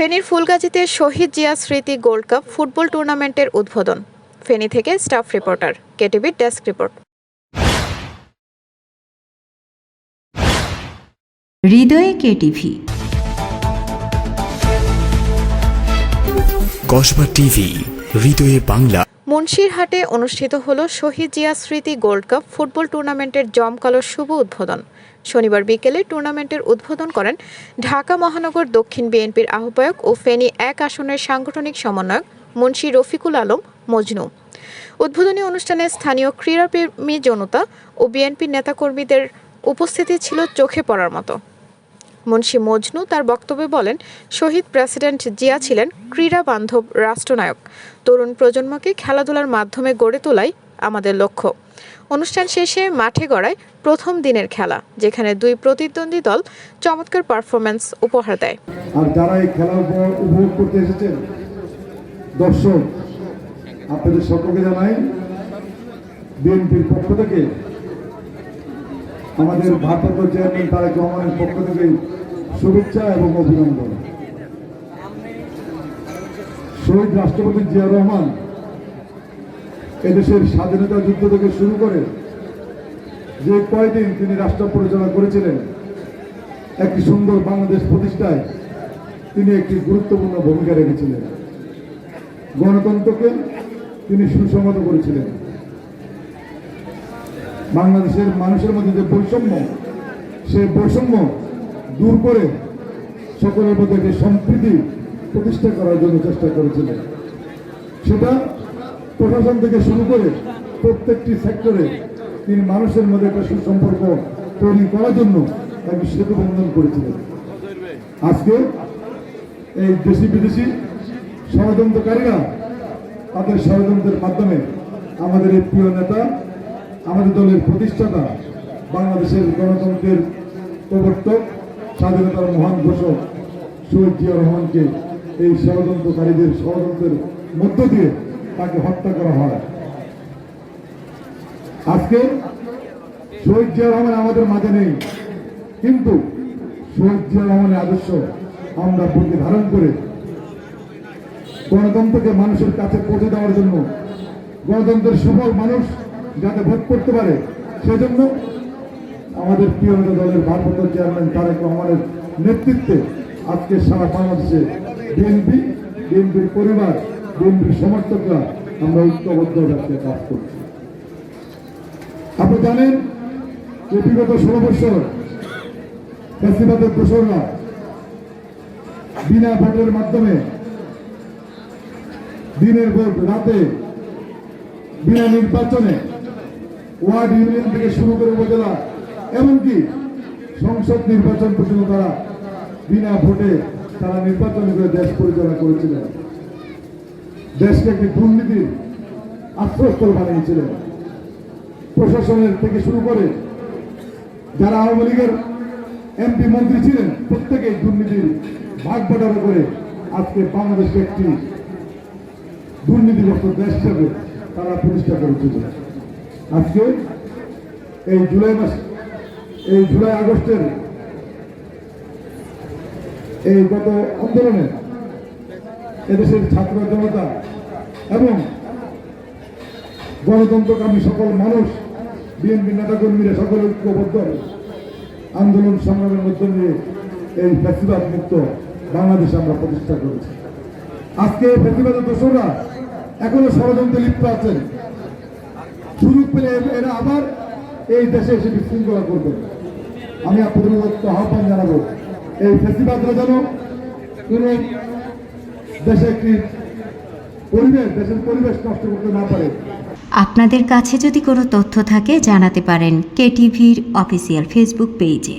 ফেনীর ফুলগাজীতে শহীদ জিয়া স্মৃতি gold cup football টুর্নামেন্টের উদ্বোধন। ফেনী থেকে স্টাফ রিপোর্টার কেটিভির ডেস্ক রিপোর্ট। হৃদয়ে কেটিভি। কসবা টিভি হৃদয়ে বাংলা। মুন্সিরহাটে অনুষ্ঠিত হল শহীদ জিয়া স্মৃতি গোল্ড কাপ ফুটবল টুর্নামেন্টের জমকালো শুভ উদ্বোধন। শনিবার বিকেলে টুর্নামেন্টের উদ্বোধন করেন ঢাকা মহানগর দক্ষিণ বিএনপির আহ্বায়ক ও ফেনী এক আসনের সাংগঠনিক সমন্বয়ক মুন্সি রফিকুল আলম মজনু। উদ্বোধনী অনুষ্ঠানে স্থানীয় ক্রীড়াপ্রেমী জনতা ও বিএনপি নেতাকর্মীদের উপস্থিতি ছিল চোখে পড়ার মতো। মুন্সি মজনু তার বক্তব্যে বলেন, শহীদ প্রেসিডেন্ট জিয়া ছিলেন ক্রীড়া বান্ধব, রাষ্ট্রনায়ক। তরুণ প্রজন্মকে খেলাধুলার মাধ্যমে গড়ে তোলাই আমাদের লক্ষ্য। অনুষ্ঠান শেষে মাঠে গড়ায় প্রথম দিনের খেলা, যেখানে দুই প্রতিদ্বন্দ্বী দল চমৎকার পারফরম্যান্স উপহার দেয়। আর যারা এই খেলা উপভোগ করতে এসেছেন, দর্শক, আপনাদের সকলকে জানাই, বিএনপির পক্ষ থেকে আমাদের ভারপ্রাপ্ত চেয়ারম্যান তারেক রহমানের পক্ষ থেকে শুভেচ্ছা এবং অভিনন্দন। শহীদ রাষ্ট্রপতি জিয়া রহমান এদেশের স্বাধীনতা যুদ্ধ থেকে শুরু করে যে কয়দিন তিনি রাষ্ট্র পরিচালনা করেছিলেন, একটি সুন্দর বাংলাদেশ প্রতিষ্ঠায় তিনি একটি গুরুত্বপূর্ণ ভূমিকা রেখেছিলেন। গণতন্ত্রকে তিনি সুসংহত করেছিলেন। বাংলাদেশের মানুষের মধ্যে যে বৈষম্য, সেই বৈষম্য দূর করে সকলের মধ্যে একটি সম্প্রীতি প্রতিষ্ঠা করার জন্য চেষ্টা করেছিলেন। সেটা প্রশাসন থেকে শুরু করে প্রত্যেকটি সেক্টরে তিনি মানুষের মধ্যে একটা সুসম্পর্ক তৈরি করার জন্য একটি সেতু বন্ধন করেছিলেন। আজকে এই দেশি বিদেশি ষড়যন্ত্রকারীরা তাদের ষড়যন্ত্রের মাধ্যমে আমাদের এই প্রিয় নেতা আমাদের দলের প্রতিষ্ঠাতা বাংলাদেশের গণতন্ত্রের প্রবর্তক, স্বাধীনতার মহান ঘোষক শহীদ জিয়া রহমানকে এই ষড়যন্ত্রকারীদের ষড়যন্ত্রের মধ্য দিয়ে তাকে হত্যা করা হয়। আজকে শহীদ জিয়া রহমান আমাদের মাঝে নেই, কিন্তু শহীদ জিয়া রহমানের আদর্শ আমরা বুকে ধারণ করে গণতন্ত্রকে মানুষের কাছে পৌঁছে দেওয়ার জন্য গণতন্ত্রের সফল মানুষ যাতে ভোট করতে পারে, সেজন্য আমাদের প্রিয় নেতা দলের ভারপ্রাপ্ত চেয়ারম্যান তারেক রহমানের নেতৃত্বে আজকে সারা বাংলাদেশে বিএনপি বিএনপির পরিবার বিএনপির সমর্থকরা আমরা ঐক্যবদ্ধ রাখতে কাজ করছি। আপনি জানেন যে বিগত ষোলো বছর ফেসিবাদের দোসররা বিনা ভোটের মাধ্যমে দিনের ভোট রাতে, বিনা নির্বাচনে ওয়ার্ড ইউনিয়ন থেকে শুরু করে উপজেলা, এমনকি সংসদ নির্বাচন পর্যন্ত তারা বিনা ভোটে তারা নির্বাচন করে দেশ পরিচালনা করেছিলেন। দেশকে একটি দুর্নীতির আশ্রয়স্থল বানিয়েছিলেন। প্রশাসনের থেকে শুরু করে যারা আওয়ামী লীগের এমপি, মন্ত্রী ছিলেন, প্রত্যেকেই দুর্নীতির ভাগ বাটারা করে আজকে বাংলাদেশকে একটি দুর্নীতিগ্রস্ত দেশ হিসেবে তারা প্রতিষ্ঠা করেছিল আজকে এই জুলাই মাস, এই জুলাই আগস্টের এই গত আন্দোলনে এদেশের ছাত্র জনতা এবং গণতন্ত্রকামী সকল মানুষ, বিএনপি নেতাকর্মীরা সকলে ঐক্যবদ্ধ। আন্দোলন সংগ্রামের মধ্য দিয়ে এই ফ্যাসিবাদ মুক্ত বাংলাদেশ আমরা প্রতিষ্ঠা করেছি। আজকে ফ্যাসিবাদের দোষরা এখনও ষড়যন্ত্রে লিপ্ত আছেন। সুযোগ পেলে এরা আবার এই দেশে এসে বিশৃঙ্খলা করবে। আমি আপনাদের আহ্বান জানাব, এই ফেস্টিভালটা যেন কোন দেশে একটি পরিবেশ, দেশের পরিবেশ নষ্ট করতে না পারে। আপনাদের কাছে যদি কোনো তথ্য থাকে, জানাতে পারেন কেটিভির অফিসিয়াল ফেসবুক পেজে।